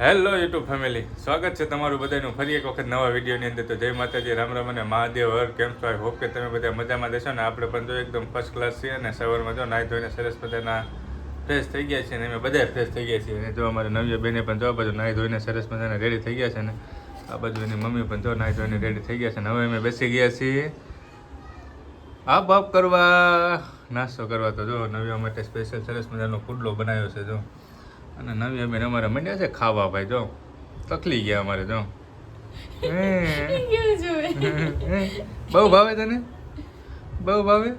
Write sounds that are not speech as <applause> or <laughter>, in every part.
Hello YouTube family સ્વાગત છે તમારું બધાનું. ફરી એક વખત નવા વિડીયોની અંદર. તો જય માતાજી, રામ રામ અને મહાદેવ હર કેમ છો? આઈ હોપ કે તમે બધા મજામાં દેશો ને? આપણે પણ જો એકદમ ફર્સ્ટ ક્લાસ છીએ અને સવારમાં જો નાહી ધોઈને સરસ મજાના ફ્રેશ થઈ ગયા છીએ અને અમે બધા ફ્રેશ થઈ ગયા છીએ. અને જો અમારે નવ્ય બેને પણ જો બધું નાહી ધોઈને સરસ મજાના રેડી થઈ ગયા છે ને, આ બાજુ એની મમ્મી પણ જો નાહી ધોઈને રેડી થઈ ગયા છે ને, હવે અમે બેસી ગયા છીએ આપ આપ કરવા, નાસ્તો કરવા. તો જો નવ્યા માટે સ્પેશિયલ સરસ મજાનો પુડલો બનાવ્યો છે, જો. અને નવી બેન અમારે મંડ્યા છે ખાવા ભાઈ જો. તકલી ગયા અમારે જો. <laughs> બહુ ભાવે તને? બહુ ભાવે?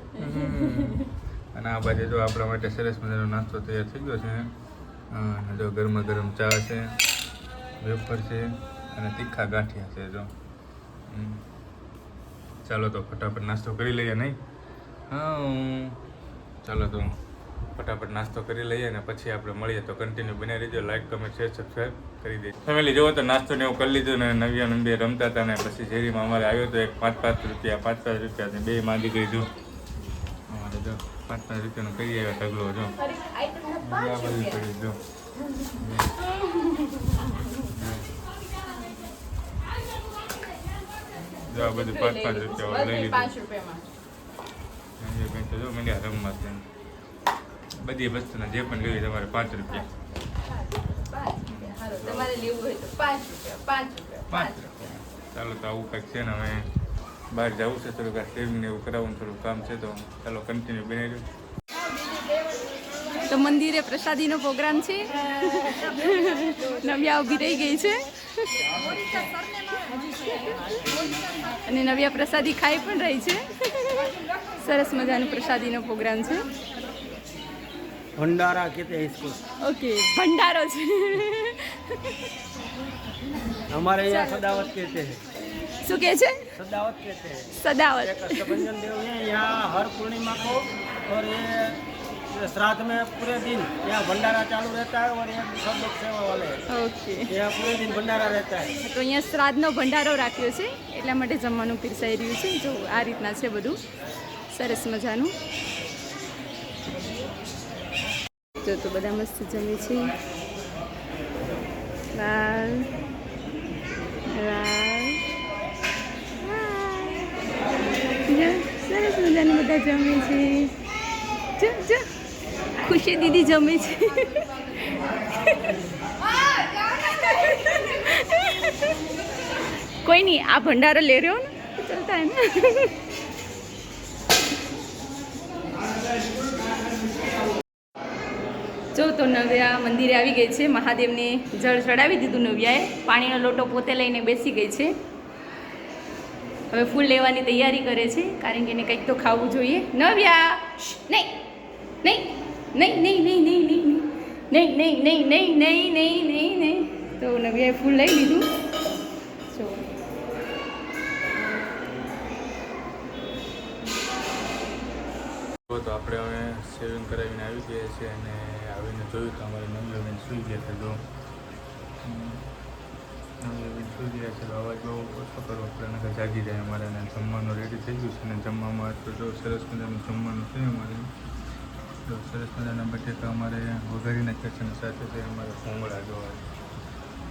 અને આ બાજુ જો આપણા માટે સરસ મજાનો નાસ્તો તૈયાર થઈ ગયો છે. જો ગરમા ગરમ ચા છે વેફર છે અને તીખા ગાંઠિયા છે જો. ચાલો તો ફટાફટ નાસ્તો કરી લઈએ નહીં? હા. ચાલો તો ફટાફટ નાસ્તો કરી લઈએ અને પછી આપણે મળીએ. તો કન્ટિન્યુ બનાવી દેજો લાઈક કમેન્ટ શેર સબસ્ક્રાઈબ કરી દઈએ ફેમિલી જોવો તો નાસ્તો ને એવું કરી લીધું ને નવ્યા નંબે રમતા હતા ને પછી શેરીમાં અમારે આવ્યો તો એક પાંચ પાંચ રૂપિયા પાંચ પાંચ રૂપિયા બે માંગી જો. અમારે જો પાંચ પાંચ રૂપિયાનો કરી આવ્યો ઢગલો જો. બધું કરી જો આ બધું પાંચ પાંચ રૂપિયા લઈ લીધું. જો મીડિયા રમવા છે. બધી વસ્તુના જે પણ લેવી તમારે પાંચ રૂપિયા. પાંચ રૂપિયા હાલો તમારે લેવું હોય તો પાંચ રૂપિયા પાંચ રૂપિયા પાંચ રૂપિયા. ચાલો તો આવું કંઈક છે ને હવે બહાર જવું છે થોડુંક આ સેવિંગ ને એવું કરાવવાનું થોડું કામ છે તો ચાલો કન્ટિન્યુ બનાવી તો મંદિરે પ્રસાદીનો પ્રોગ્રામ છે. નવ્યા ઊભી રહી ગઈ છે. અને નવ્યા પ્રસાદી ખાઈ પણ રહી છે. સરસ મજાનો પ્રસાદીનો પ્રોગ્રામ છે. भंडारा कहते हैं इसको ઓકે ભંડારો છે हमारे यहाँ सदावत कहते हैं શું કહે છે सदावत कहते हैं સદાવત एक अष्टभंजन देव है यहाँ हर पूर्णिमा को और ये ये श्राद्ध में पूरे दिन यहाँ भंडारा चालू रहता है और यहाँ सब लोग सेवा वाले हैं ઓકે यहाँ पूरे दिन भंडारा रहता है તો અહીંયા શ્રાદ્ધનો ભંડારો રાખ્યો છે એટલા માટે જમવાનું પીરસાઈ રહ્યું છે જો આ રીતના છે બધું સરસ મજાનું જો તો બધા મસ્ત જમે છે. લાલ લાલ સરસ મજાને બધા જમે છે. જો ખુશી દીદી જમે છે. કોઈ નહીં, આ ભંડારો લે રહ્યો ને ચલતા હે જો તો નવ્યા મંદિરે આવી ગઈ છે મહાદેવને જળ ચડાવી દીધું નવ્યાએ પાણીનો લોટો પોતે લઈને બેસી ગઈ છે હવે ફૂલ લેવાની તૈયારી કરે છે કારણ કે એને કંઈક તો ખાવું જોઈએ નવ્યા શ્શ, નહીં નહીં નહીં નહીં નહીં નહીં નહીં નહીં નહીં નહીં નહીં નહીં નહીં નહીં નહીં તો નવ્યાએ ફૂલ લઈ લીધું આવી ગયા છે અને આવીને જોયું તો અમારે નવી બેન સૂઈ ગયા છે જો. નવી બેન સૂઈ ગયા છે તો અવાજ બહુ ઓછો કરવો પડે, નકર જાગી જાય અમારે અને જમવાનું રેડી થઈ ગયું છે અને જમવામાં તો જો સરસ મજાનું જમવાનું છે અમારે. જો સરસ મજાના બટેકા અમારે વઘારીને અને સાથે છે અમારે ભૂંગળા જોવા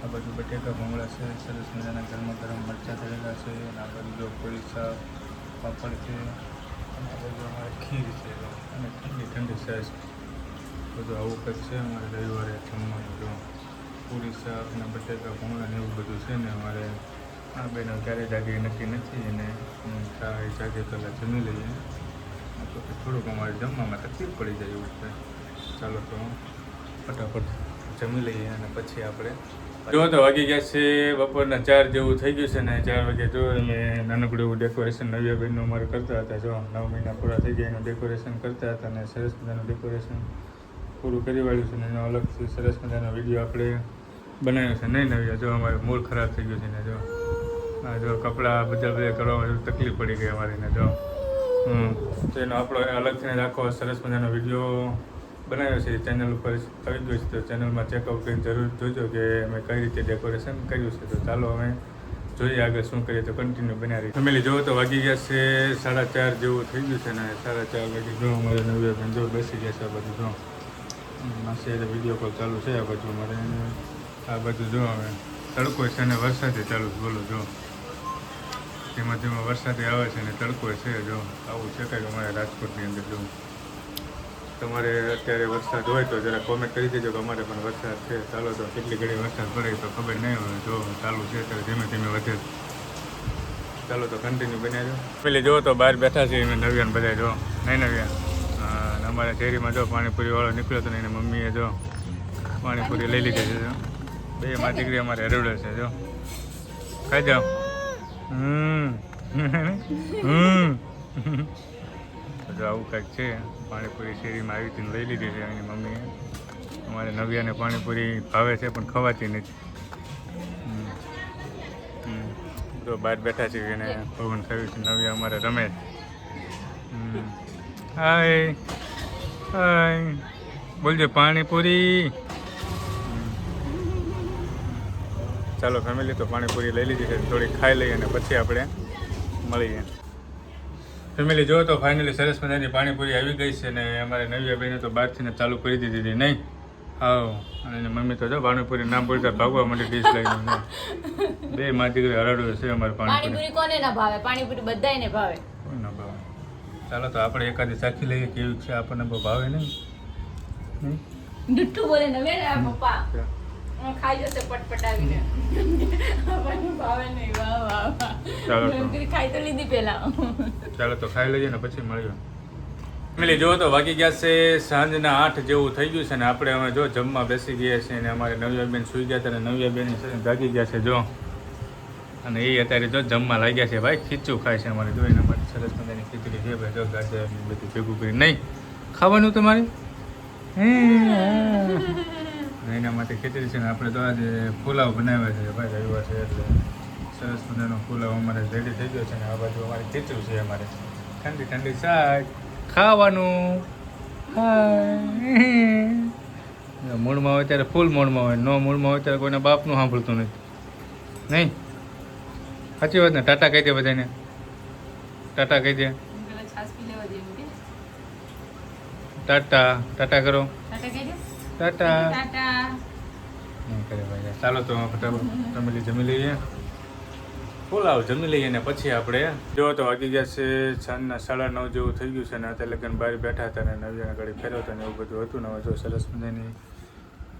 આ બાજુ બટેકા, ભૂંગળા છે, સરસ મજાના ગરમા ગરમ મરચાં થયેલા છે અને આ બાજુ જો કોળી શાક, પાપડ છે અને આ બાજુ અમારે ખીર છે અને ઠંડી ઠંડી સરસ બધું આવું કંઈક છે. અમારે રવિવારે જમવાનું જો પૂરી શાક ને બટેકા ભૂંગળા ને એવું બધું છે ને અમારે આ બેન ક્યારે જાગે નક્કી નથી અને હમ, ચા જાગે પહેલાં જમી લઈએ. તો થોડુંક અમારે જમવામાં તકલીફ પડી જાય એવું છે. ચાલો તો ફટાફટ જમી લઈએ અને પછી આપણે જો તો વાગી ગયા છે બપોરના ચાર જેવું થઈ ગયું છે ને ચાર વાગે જો અમે નાનકડું એવું ડેકોરેશન નવ્યા બહેનનું અમારે કરતા હતા. જો નવ મહિના પૂરા થઈ ગયા એનું ડેકોરેશન કરતા હતા અને સરસ મજાનું ડેકોરેશન પૂરું કરી વાળ્યું છે ને એનો અલગથી સરસ મજાનો વીડિયો આપણે બનાવ્યો છે. નહીં નવી જો અમારે મૂળ ખરાબ થઈ ગયું છે ને જો. આ જો કપડાં બધા બધા કરવામાં તકલીફ પડી ગઈ અમારી ને જો. હમ. તો એનો આપણો અલગથી આખો સરસ મજાનો વીડિયો બનાવ્યો છે. ચેનલ ઉપર આવી ગયો છે. તો ચેનલમાં ચેકઆઉટ કરીને જરૂર જોજો કે અમે કઈ રીતે ડેકોરેશન કર્યું છે. તો ચાલો અમે જોઈએ આગળ શું કરીએ. તો કન્ટિન્યુ બન્યા રહી ફેમિલી જોવો તો વાગી ગયા છે સાડા ચાર જેવું થઈ ગયું છે ને. સાડા ચાર વાગે જો અમારે નવી બેન જો બેસી ગયા છે બધું જો. માસે વીડિયો કોલ ચાલુ છે આ બાજુ મારે આ બધું જો હવે તડકો છે ને વરસાદે ચાલુ છે, બોલો જો. ધીમા ધીમા વરસાદે આવે છે ને તડકો છે જો. આવું છે કંઈક અમારે રાજકોટની અંદર જો. તમારે અત્યારે વરસાદ હોય તો જરા કોમેન્ટ કરી દેજો કે અમારે પણ વરસાદ છે. ચાલો તો કેટલી ઘડી વરસાદ પડે તો ખબર નહીં હોય જો. ચાલુ છે ત્યારે ધીમે ધીમે વધે. ચાલો તો કન્ટિન્યુ બન્યા જો. પેલી જો તો બહાર બેઠા છે મેં નવ્યાન બધા જો. નહીં અને અમારા શેરીમાં જો પાણીપુરી વાળો નીકળ્યો હતો ને એની મમ્મીએ જો પાણીપુરી લઈ લીધી છે જો. બે માં દીકરી અમારે હરવડે છે જો. ખાઈ જાઓ. હમ. હમ. જો આવું કાંઈક છે. પાણીપુરી શેરીમાં આવી હતી લઈ લીધી છે એની મમ્મીએ. અમારે નવ્યાને પાણીપુરી ભાવે છે પણ ખવાતી નથી. તો બહાર બેઠા છીએ એને પવન થયું છે. નવ્યા અમારે રમે છે. હાય. બોલજો પાણીપુરી. ચાલો ફેમિલી તો પાણીપુરી લઈ લીધી છે. થોડી ખાઈ લઈએ અને પછી આપણે મળીએ. ફેમિલી જો તો ફાઇનલી સરસ મજાની પાણીપુરી આવી ગઈ છે ને અમારે નવી બેને તો બહારથી ને ચાલુ કરી દીધી હતી નહીં? આવો અને એની મમ્મી તો જો પાણીપુરી નામ બોલતા ભાગવા માટે ડીશ લઈને બે માં દીકરી હરાડું છે અમારે પાણીપુરી. કોને ના ભાવે? પાણીપુરી બધાને ભાવે. કોઈ ના ભાવે. ચાલો તો આપણે એકાદી ચાખી લઈએ કેવી છે આપણને બહુ ભાવે નહીં. હમ? બોલે ને વેને પપ્પા. ખાઈ જશે પટપટાવીને. આપણને ભાવે નહીં. વાહ વાહ ચાલો તો. ખાઈ તો લીધી પહેલા. ચાલો તો ખાઈ લઈએ ને પછી મળીએ. ફેમિલી જો તો વાગી ગયા છે સાંજના આઠ જેવું થઈ ગયું છે ને આપણે અમે જો જમવા બેસી ગયા છે ને અમારે નવ્યાબેન સૂઈ ગયા હતા ને નવ્યાબેન જાગી ગયા છે જો. અને એ અત્યારે જો જમવા લાગ્યા છે ભાઈ ખીચું ખાય છે અમારે જો ખીચડી છે ભાઈ જો ગાજર બધું ભેગું કરી નહીં, ખાવાનું તમારે? એના માટે ખીચડી છે ને આપણે તો આજે પુલાવ બનાવ્યા છે, ભાઈ રવિવાર છે એટલે સરસ મજાનો પુલાવ અમારે રેડી થઈ ગયો છે ને આ બાજુ અમારે ખીચું છે અમારે. ઠંડી ઠંડી શાક ખાવાનું. મૂળમાં હોય ત્યારે ફૂલ મૂળમાં હોય, નો મૂળમાં હોય ત્યારે કોઈના બાપનું સાંભળતું નથી. નહીં? સાચી વાત ને? ટાટા કહી દે બધાને. ટાટા કહી દે. ટાટા ટાટા કરો. ટાટા. નહીં કરે ભાઈ ચાલો તો ફટાફટ જમી જમી લઈએ. પુલાવ જમી લઈએ ને પછી આપણે. જો તો વાગી ગયા છે સાંજના સાડા નવ જેવું થઈ ગયું છે ને અત્યારે લગન બહાર બેઠા હતા ને નવ્યા ઘડી ફેરવતા ને એવું બધું હતું ને હવે જો સરસ મજાની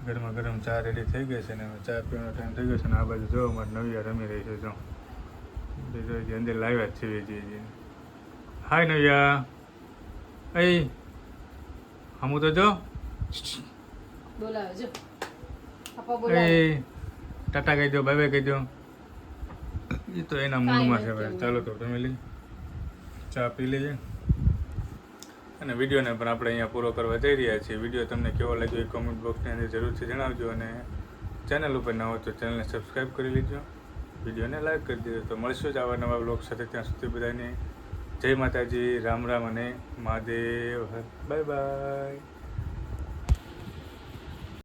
ગરમા ગરમ ચા રેડી થઈ ગઈ છે ને ચા પીવાનો ટાઈમ થઈ ગયો છે ને આ બાજુ જોવા માટે નવ્યા રમી રહી છે જો. અંદર લાવ્યા જ છે હાય નૈયા એ હમું તો જો બોલાવજો એ ટાટા કહી દો બાય બાય કહી દો. એ તો એના મૂળમાં છે ભાઈ. ચાલો તો ફેમિલી ચા પી લેજે અને વિડીયોને પણ આપણે અહીંયા પૂરો કરવા જઈ રહ્યા છીએ. વીડિયો તમને કેવો લાગ્યો એ કોમેન્ટ બોક્સની અંદર જરૂરથી જણાવજો અને ચેનલ ઉપર ના હોય તો ચેનલને સબસ્ક્રાઈબ કરી લેજો. વિડીયોને લાઈક કરી દેજો તો મળશું જ આવા નવા બ્લોગ સાથે. ત્યાં સુધી બધાને જય માતાજી રામ રામ અને મહાદેવ. Bye bye.